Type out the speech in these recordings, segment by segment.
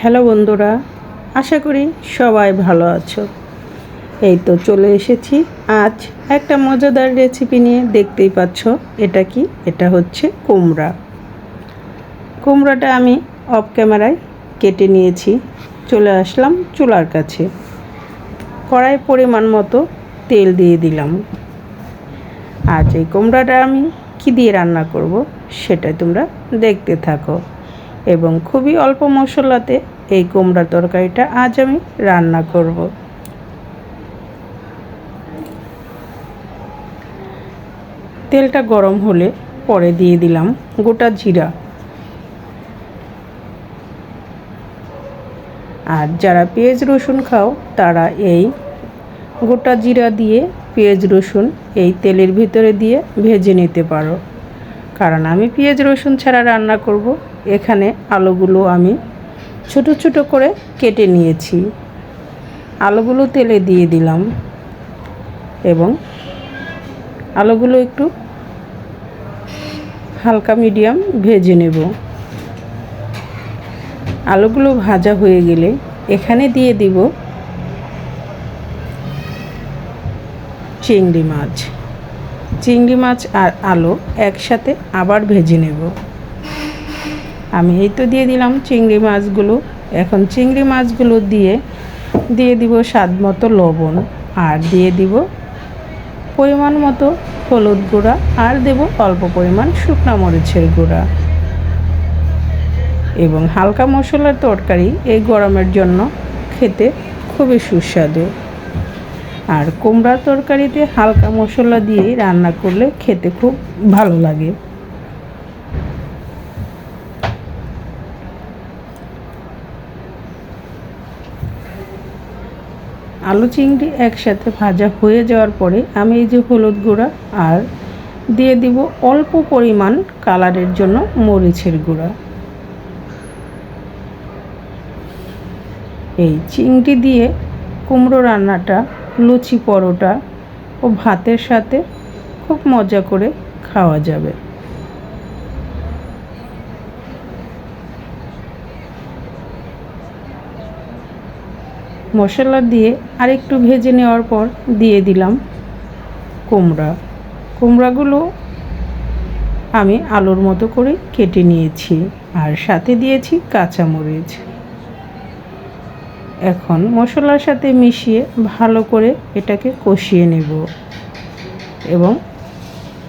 Hello বন্ধুরা, আশা করি সবাই ভালো আছো। এই তো চলে এসেছি। আজ একটা মজাদার রেসিপি নিয়ে দেখতেই পাচ্ছ, এটা কি? এটা হচ্ছে কুমড়া। কুমড়াটা আমি অফ ক্যামেরায় কেটে নিয়েছি। চলে আসলাম চুলার কাছে। কড়াই পরিমাণ মতো তেল দিয়ে দিলাম। আজ এই কুমড়াটা আমি কি দিয়ে রান্না করব সেটা তোমরা দেখতে থাকো। এবং খুবই অল্প মশলাতে এই কুমড়া তরকারিটা আজ আমি রান্না করব। তেলটা গরম হলে পরে দিয়ে দিলাম গোটা জিরা। আর যারা পেঁয়াজ রসুন খাও, তারা এই গোটা জিরা দিয়ে পেঁয়াজ রসুন এই তেলের ভিতরে দিয়ে ভেজে নিতে পারো। কারণ আমি পেঁয়াজ রসুন ছাড়া রান্না করব এখানে আলুগুলো আমি ছোট ছোট করে কেটে নিয়েছি। আলুগুলো তেলে দিয়ে দিলাম এবং আলুগুলো একটু হালকা মিডিয়াম ভেজে নেব। আলুগুলো ভাজা হয়ে গেলে এখানে দিয়ে দিব চিংড়ি মাছ। চিংড়ি মাছ আর আলু একসাথে আবার ভেজে নেব। আমি এই তো দিয়ে দিলাম চিংড়ি মাছগুলো। এখন চিংড়ি মাছগুলো দিয়ে দিয়ে দিব স্বাদ মতো লবণ আর দিয়ে দিব পরিমাণ মতো হলুদ গুঁড়া আর দেব অল্প পরিমাণ শুকনো মরিচের গুঁড়া। এবং হালকা মশলার তরকারি এই গরমের জন্য খেতে খুবই সুস্বাদু। আর কুমড়া তরকারিতে হালকা মশলা দিয়ে রান্না করলে খেতে খুব ভালো লাগে। আলু চিংড়ি একসাথে ভাজা হয়ে যাওয়ার পরে আমি এই যে হলুদ গুঁড়া আর দিয়ে দিব অল্প পরিমাণ কালারের জন্য মরিচের গুঁড়া। এই চিংড়ি দিয়ে কুমড়ো রান্নাটা, লুচি পরোটা ও ভাতের সাথে খুব মজা করে খাওয়া যাবে। মশলা দিয়ে আরেকটু ভেজে নেওয়ার পর দিয়ে দিলাম কুমড়া। কুমড়াগুলো আমি আলুর মতো করে কেটে নিয়েছি আর সাথে দিয়েছি কাঁচামরিচ। এখন মশলার সাথে মিশিয়ে ভালো করে এটাকে কষিয়ে নেব এবং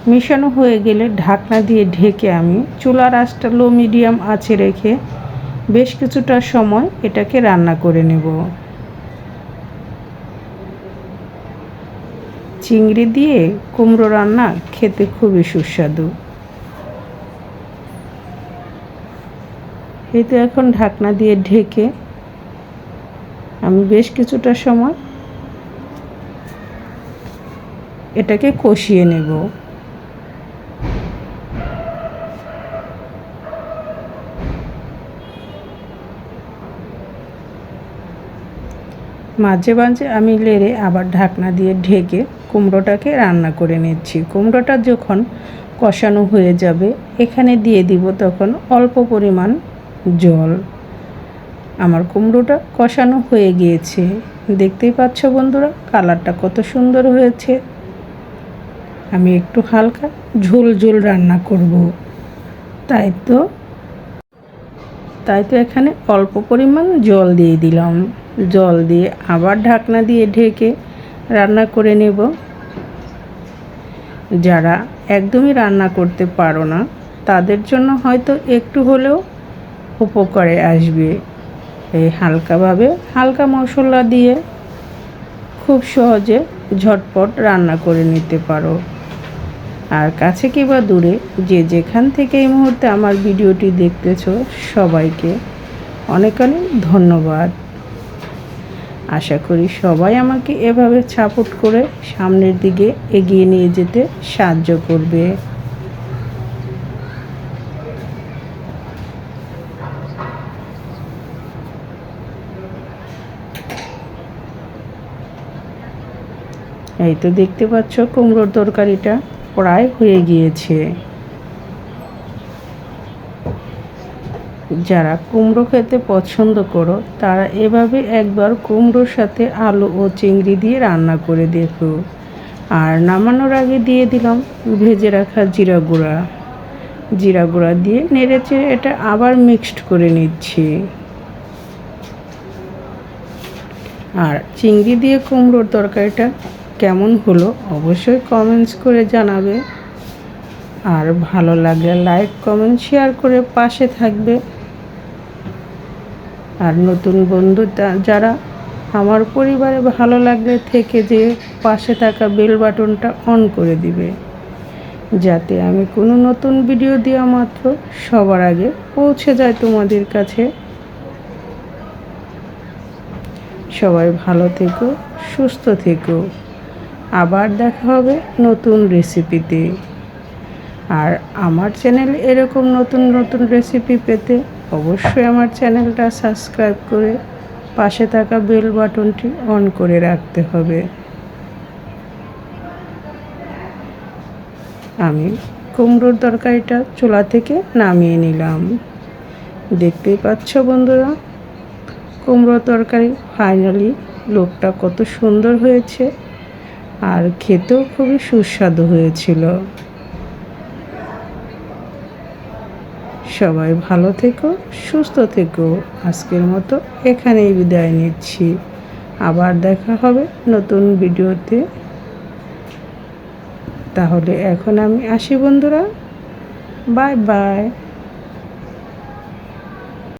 মিশানো হয়ে গেলে ঢাকনা দিয়ে ঢেকে আমি চুলার আঁচটা লো মিডিয়াম আছে রেখে বেশ কিছুটা সময় এটাকে রান্না করে নেব। চিংড়ি দিয়ে কুমড়ো রান্না খেতে খুবই সুস্বাদু। এই তো এখন ঢাকনা দিয়ে ঢেকে আমি বেশ কিছুটা সময় এটাকে কষিয়ে নেব। মাঝে মাঝে আমি লেড়ে আবার ঢাকনা দিয়ে ঢেকে কুমড়োটাকে রান্না করে নিচ্ছি। কুমড়োটা যখন কষানো হয়ে যাবে, এখানে দিয়ে দিব তখন অল্প পরিমাণ জল। আমার কুমড়োটা কষানো হয়ে গিয়েছে। দেখতেই পাচ্ছ বন্ধুরা, কালারটা কত সুন্দর হয়েছে। আমি একটু হালকা ঝোল ঝোল রান্না করব। তাই তো তাই তো এখানে অল্প পরিমাণ জল দিয়ে দিলাম। জল দিয়ে আবার ঢাকনা দিয়ে ঢেকে রান্না করে নেব। যারা একদমই রান্না করতে পারো না, তাদের জন্য হয়তো একটু হলেও উপকারে আসবে। এই হালকাভাবে হালকা মশলা দিয়ে খুব সহজে ঝটপট রান্না করে নিতে পারো। আর কাছে কিংবা দূরে যে যেখান থেকে এই মুহূর্তে আমার ভিডিওটি দেখতেছ সবাইকে অনেক অনেক ধন্যবাদ। আশা করি সবাই আমাকে এভাবে সাপোর্ট করে সামনের দিকে এগিয়ে নিয়ে যেতে সাহায্য করবে। এই তো দেখতে পাচ্ছ কুমড়োর তরকারিটা প্রায় হয়ে গিয়েছে। যারা কুমড়ো খেতে পছন্দ করো, তারা এভাবে একবার কুমড়োর সাথে আলু ও চিংড়ি দিয়ে রান্না করে দেখো। আর নামানোর আগে দিয়ে দিলাম ভেজে রাখা জিরা গুঁড়া। জিরা গুঁড়া দিয়ে নেড়ে চেড়ে এটা আবার মিক্সড করে নিচ্ছি। আর চিংড়ি দিয়ে কুমড়োর তরকারিটা কেমন হলো অবশ্যই কমেন্টস করে জানাবে। আর ভালো লাগলে লাইক কমেন্ট শেয়ার করে পাশে থাকবে। আর নতুন বন্ধু যারা আমার পরিবারে ভালো লাগলে থেকে যে পাশে থাকা বেল বাটনটা অন করে দিবে। যাতে আমি কোনো নতুন ভিডিও দেওয়া মাত্র সবার আগে পৌঁছে যায় তোমাদের কাছে। সবাই ভালো থেকো, সুস্থ থেকো। আবার দেখা হবে নতুন রেসিপিতে। আর আমার চ্যানেল এরকম নতুন নতুন রেসিপি পেতে অবশ্যই আমার চ্যানেলটা সাবস্ক্রাইব করে পাশে থাকা বেল বাটনটি অন করে রাখতে হবে। আমি কুমড়োর তরকারিটা চুলা থেকে নামিয়ে নিলাম। দেখতেই পাচ্ছ বন্ধুরা, কুমড়ো তরকারি ফাইনালি লোকটা কত সুন্দর হয়েছে আর খেতেও খুবই সুস্বাদু হয়েছিল। সবাই ভালো থেকো, সুস্থ থেকো। আজকের মতো এখানেই বিদায় নিচ্ছি। আবার দেখা হবে নতুন ভিডিওতে। তাহলে এখন আমি আসি বন্ধুরা। Bye bye.